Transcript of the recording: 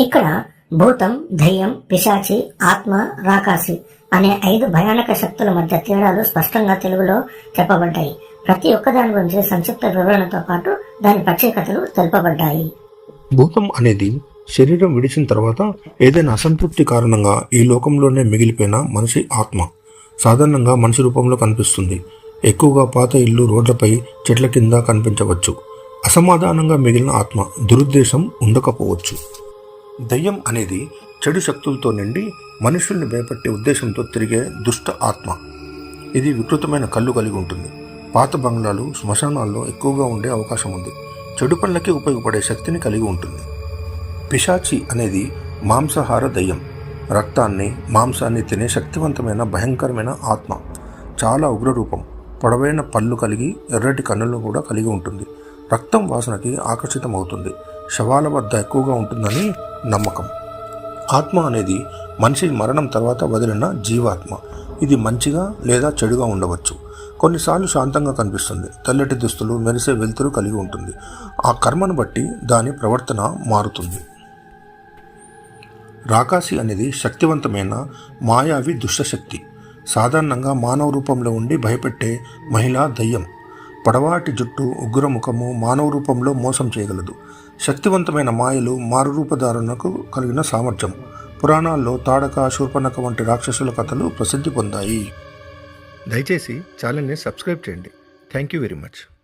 ఇక్కడ భూతం దయ్యం పిశాచి ఆత్మ రాకాసి అనే ఐదు భయానక శక్తుల మధ్య తేడాలు స్పష్టంగా తెలుగులో చెప్పబడ్డాయి ప్రతి ఒక్క దాని గురించి సంక్షిప్త వివరణతో పాటు దాని ప్రత్యేకతలు తెలుపబడ్డాయి. భూతం అనేది శరీరం విడిచిన తర్వాత ఏదైనా అసంతృప్తి కారణంగా ఈ లోకంలోనే మిగిలిపోయిన మనిషి ఆత్మ. సాధారణంగా మనిషి రూపంలో కనిపిస్తుంది. ఎక్కువగా పాత ఇల్లు రోడ్లపై చెట్ల కింద కనిపించవచ్చు. అసమాధానంగా మిగిలిన ఆత్మ దురుద్దేశం ఉండకపోవచ్చు. దయ్యం అనేది చెడు శక్తులతో నిండి మనుషుల్ని భయపెట్టే ఉద్దేశంతో తిరిగే దుష్ట ఆత్మ. ఇది వికృతమైన కళ్ళు కలిగి ఉంటుంది. పాత బంగ్లాలు శ్మశానాల్లో ఎక్కువగా ఉండే అవకాశం ఉంది. చెడు పనులకి ఉపయోగపడే శక్తిని కలిగి ఉంటుంది. పిశాచి అనేది మాంసాహార దయ్యం. రక్తాన్ని మాంసాన్ని తినే శక్తివంతమైన భయంకరమైన ఆత్మ. చాలా ఉగ్రరూపం. పొడవైన పళ్ళు కలిగి ఎర్రటి కన్నులను కూడా కలిగి ఉంటుంది. రక్తం వాసనకి ఆకర్షితమవుతుంది. శవాల వద్ద ఎక్కువగా ఉంటుందని నమ్మకం. ఆత్మ అనేది మనిషి మరణం తర్వాత వదిలిన జీవాత్మ. ఇది మంచిగా లేదా చెడుగా ఉండవచ్చు. కొన్నిసార్లు శాంతంగా కనిపిస్తుంది. తెల్లటి దుస్తులు మెరిసే వెలుతురు కలిగి ఉంటుంది. ఆ కర్మను బట్టి దాని ప్రవర్తన మారుతుంది. రాకాసి అనేది శక్తివంతమైన మాయావి దుష్టశక్తి. సాధారణంగా మానవ రూపంలో ఉండి భయపెట్టే మహిళా దయ్యం. పొడవాటి జుట్టు ఉగ్రముఖము మానవ రూపంలో మోసం చేయగలదు. శక్తివంతమైన మాయలు మారురూపధారణకు కలిగిన సామర్థ్యం. పురాణాల్లో తాడక శూర్పణక వంటి రాక్షసుల కథలు ప్రసిద్ధి పొందాయి. దయచేసి ఛానల్ని సబ్స్క్రైబ్ చేయండి. Thank you very much.